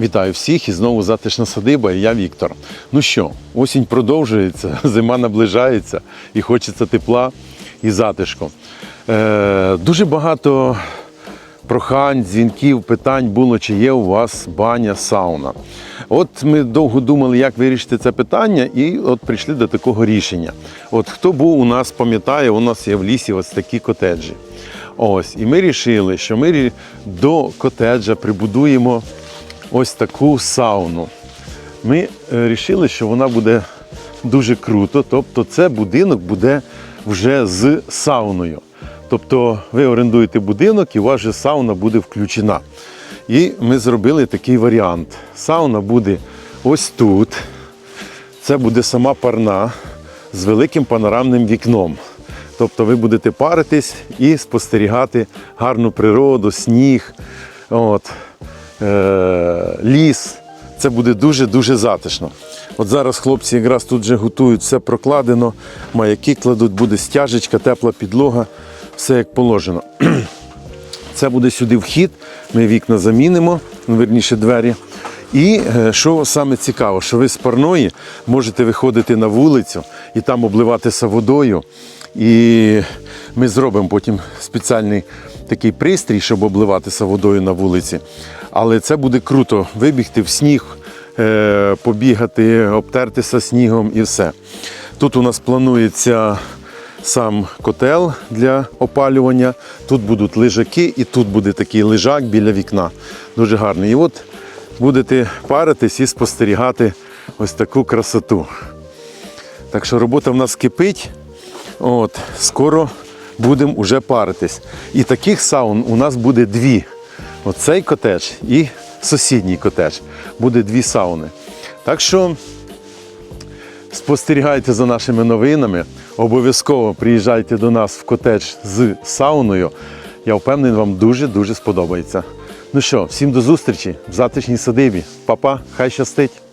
Вітаю всіх і знову затишна садиба, я Віктор. Ну що, осінь продовжується, зима наближається і хочеться тепла і затишку. Е, дуже багато прохань, дзвінків, питань було, чи є у вас баня, сауна. От ми довго думали, як вирішити це питання, і от прийшли до такого рішення. От хто був у нас, пам'ятає, у нас є в лісі ось такі котеджі. Ось, і ми вирішили, що ми до котеджа прибудуємо ось таку сауну. Ми вирішили, що вона буде дуже круто. Тобто, це будинок буде вже з сауною. Тобто ви орендуєте будинок і у вас вже сауна буде включена. І ми зробили такий варіант. Сауна буде ось тут. Це буде сама парна з великим панорамним вікном. Тобто ви будете паритись і спостерігати гарну природу, сніг, от, е- ліс. Це буде дуже-дуже затишно. От зараз хлопці якраз тут вже готують, все прокладено, маяки кладуть, буде стяжечка, тепла підлога, все як положено. Це буде сюди вхід, ми вікна замінимо, верніше двері. І е, що саме цікаво, що ви з парної можете виходити на вулицю і там обливатися водою. І ми зробимо потім спеціальний такий пристрій, щоб обливатися водою на вулиці. Але це буде круто вибігти в сніг, е, побігати, обтертися снігом і все. Тут у нас планується сам котел для опалювання. Тут будуть лежаки, і тут буде такий лежак біля вікна. Дуже гарний. І от будете паритись і спостерігати ось таку красоту. Так що робота в нас кипить. От, скоро будемо вже паритись. І таких саун у нас буде дві. Оцей котедж і сусідній котедж. Буде дві сауни. Так що спостерігайте за нашими новинами. Обов'язково приїжджайте до нас в котедж з сауною. Я впевнений, вам дуже-дуже сподобається. Ну що, всім до зустрічі в затишній садибі. Па-па, хай щастить!